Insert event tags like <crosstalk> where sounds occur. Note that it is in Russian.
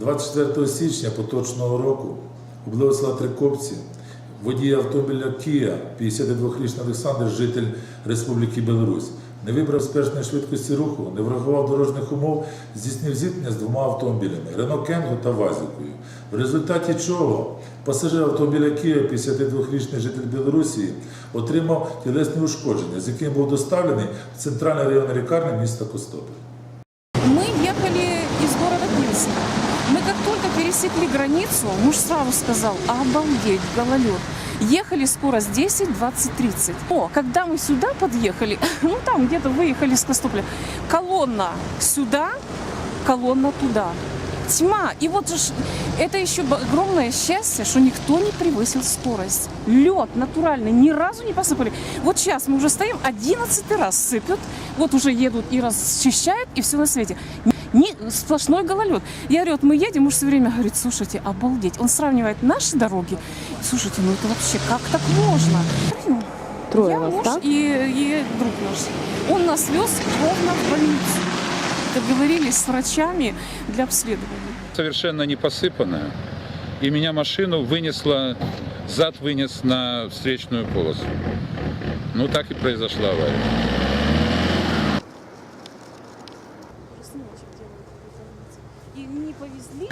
24 січня поточного року поблизу села Трикопці водій автомобіля Kia, 52-річний Олександр, житель Республіки Білорусь, не вибрав спешної швидкості руху, не врахував дорожніх умов, здійснив зіткнення з двома автомобілями Рено Кенго та Вазікою. В результаті чого пасажир автомобіля Kia, 52-річний житель Білорусі, отримав тілесні ушкодження, з яким був доставлений в центральний районний лікарні міста Костопіль. Мы ехали из города Пинска. Мы как только пересекли границу, муж сразу сказал, обалдеть, гололед. Ехали скорость 10, 20, 30. О, когда мы сюда подъехали, <laughs> ну там где-то выехали с Костопля, колонна сюда, колонна туда. Тьма. И вот же это еще огромное счастье, что никто не превысил скорость. Лед натуральный, ни разу не посыпали. Вот сейчас мы уже стоим, 11 раз сыпят, вот уже едут и расчищают, и все на свете. Не, сплошной гололед. Я говорю, вот мы едем, муж все время говорит, слушайте, обалдеть. Он сравнивает наши дороги. Слушайте, ну это вообще, как так можно? Троє Я, вас, муж так? и, и друг наш. Он нас вез ровно в больницу. Договорились с врачами для обследования. совершенно не посыпанная. И меня машину вынесло, зад вынес на встречную полосу. Ну так и произошла авария. И не повезли.